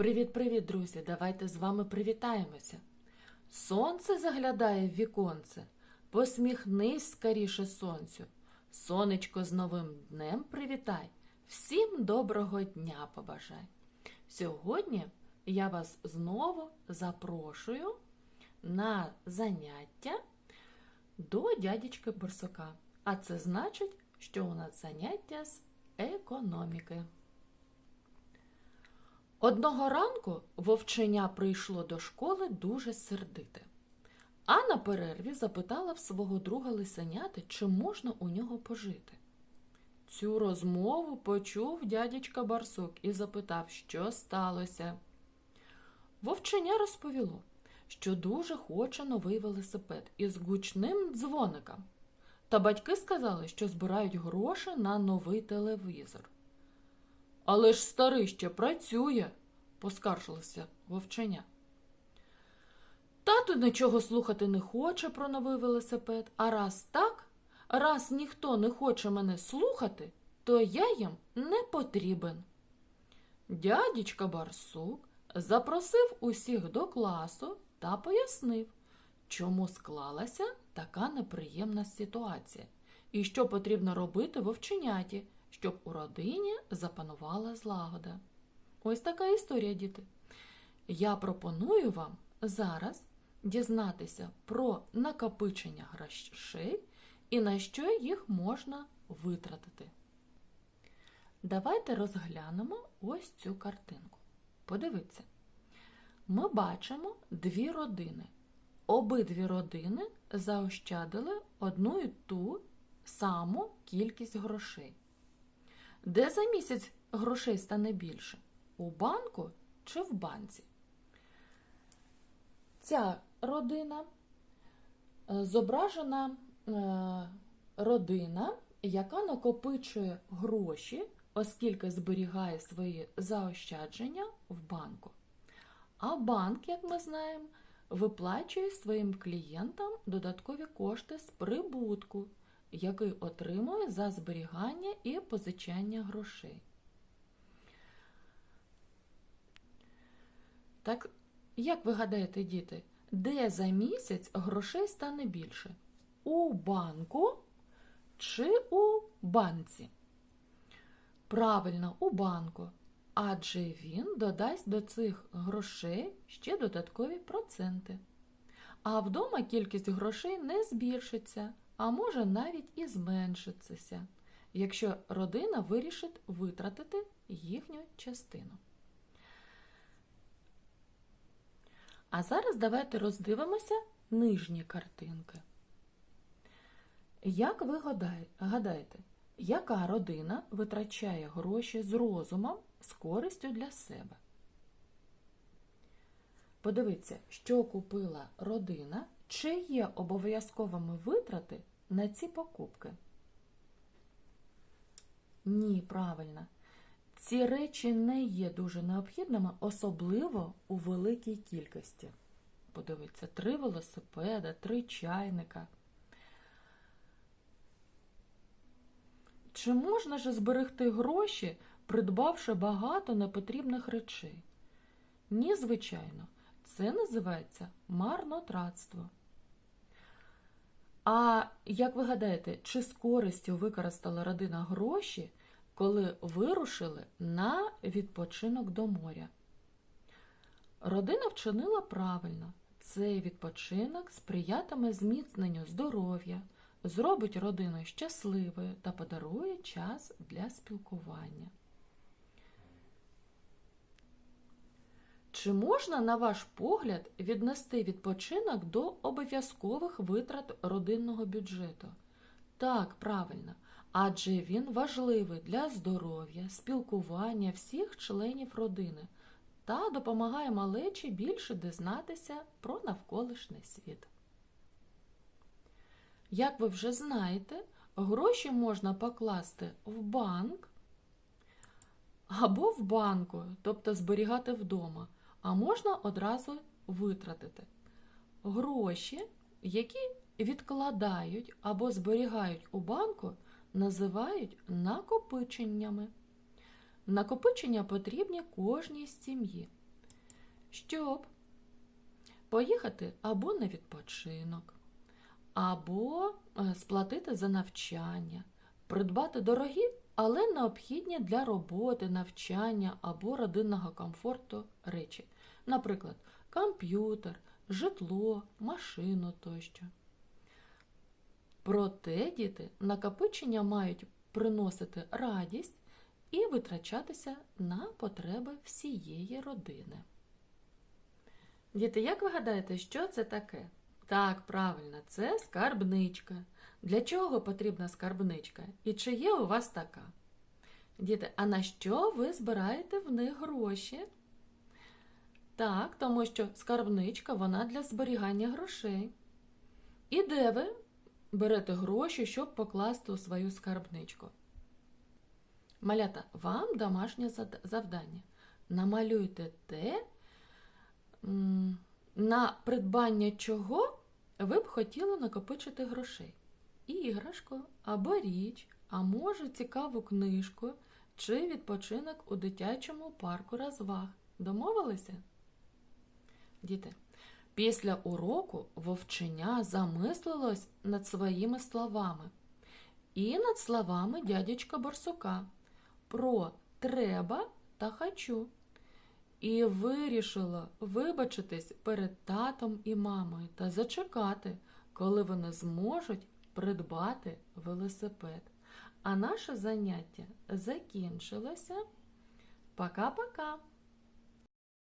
Привіт-привіт, друзі! Давайте з вами привітаємося. Сонце заглядає в віконце. Посміхнись скоріше сонцю. Сонечко з новим днем привітай. Всім доброго дня побажай. Сьогодні я вас знову запрошую на заняття до дядечки Борсука. А це значить, що у нас заняття з економіки. Одного ранку вовченя прийшло до школи дуже сердите. А на перерві запитала в свого друга лисеняти, чи можна у нього пожити. Цю розмову почув дядечка Барсук і запитав, що сталося. Вовченя розповіло, що дуже хоче новий велосипед із гучним дзвоником. Та батьки сказали, що збирають гроші на новий телевізор. Але ж старий ще працює, поскаржилося вовченя. Тато нічого слухати не хоче про новий велосипед, а раз так, раз ніхто не хоче мене слухати, то я їм не потрібен. Дядечка Барсук запросив усіх до класу та пояснив, чому склалася така неприємна ситуація і що потрібно робити вовченяті, щоб у родині запанувала злагода. Ось така історія, діти. Я пропоную вам зараз дізнатися про накопичення грошей і на що їх можна витратити. Давайте розглянемо ось цю картинку. Подивіться. Ми бачимо дві родини. Обидві родини заощадили одну і ту саму кількість грошей. Де за місяць грошей стане більше? У банку чи в банці? Ця родина е, зображена е, родина, яка накопичує гроші, оскільки зберігає свої заощадження в банку. А банк, як ми знаємо, виплачує своїм клієнтам додаткові кошти з прибутку, який отримує за зберігання і позичання грошей. Так, як ви гадаєте, діти, де за місяць грошей стане більше? У банку чи у банці? Правильно, у банку. Адже він додасть до цих грошей ще додаткові проценти. А вдома кількість грошей не збільшиться, а може навіть і зменшитися, якщо родина вирішить витратити їхню частину. А зараз давайте роздивимося нижні картинки. Як ви гадаєте, яка родина витрачає гроші з розумом, з користю для себе? Подивіться, що купила родина, чи є обов'язковими витрати на ці покупки? Ні, правильно. Ці речі не є дуже необхідними, особливо у великій кількості. Подивіться, три велосипеда, три чайника. Чи можна ж зберегти гроші, придбавши багато непотрібних речей? Ні, звичайно, це називається марнотратство. А як ви гадаєте, чи з користю використала родина гроші, коли вирушили на відпочинок до моря? Родина вчинила правильно. Цей відпочинок сприятиме зміцненню здоров'я, зробить родину щасливою та подарує час для спілкування. Чи можна, на ваш погляд, віднести відпочинок до обов'язкових витрат родинного бюджету? Так, правильно, адже він важливий для здоров'я, спілкування всіх членів родини та допомагає малечі більше дізнатися про навколишній світ. Як ви вже знаєте, гроші можна покласти в банк або в банку, тобто зберігати вдома, а можна одразу витратити. Гроші, які відкладають або зберігають у банку, називають накопиченнями. Накопичення потрібні кожній сім'ї. щоб поїхати або на відпочинок, або е, сплатити за навчання, придбати дорогі, але необхідні для роботи, навчання або родинного комфорту речі, наприклад, комп'ютер, житло, машину тощо. Проте діти накопичення мають приносити радість і витрачатися на потреби всієї родини. Діти, як ви гадаєте, що це таке? Так, правильно, це скарбничка. Для чого потрібна скарбничка? І чи є у вас така? Діти, а на що ви збираєте в них гроші? Так, тому що скарбничка вона для зберігання грошей. І де ви берете гроші, щоб покласти у свою скарбничку? Малята, вам домашнє завдання. Намалюйте те, на придбання чого ви б хотіли накопичити грошей. Іграшку або річ, а може цікаву книжку чи відпочинок у дитячому парку розваг. Домовилися? Діти, після уроку вовченя замислилось над своїми словами і над словами дядечка Борсука про треба та хочу. І вирішила вибачитись перед татом і мамою та зачекати, коли вони зможуть придбати велосипед. А наше заняття закінчилося. Пока-пока!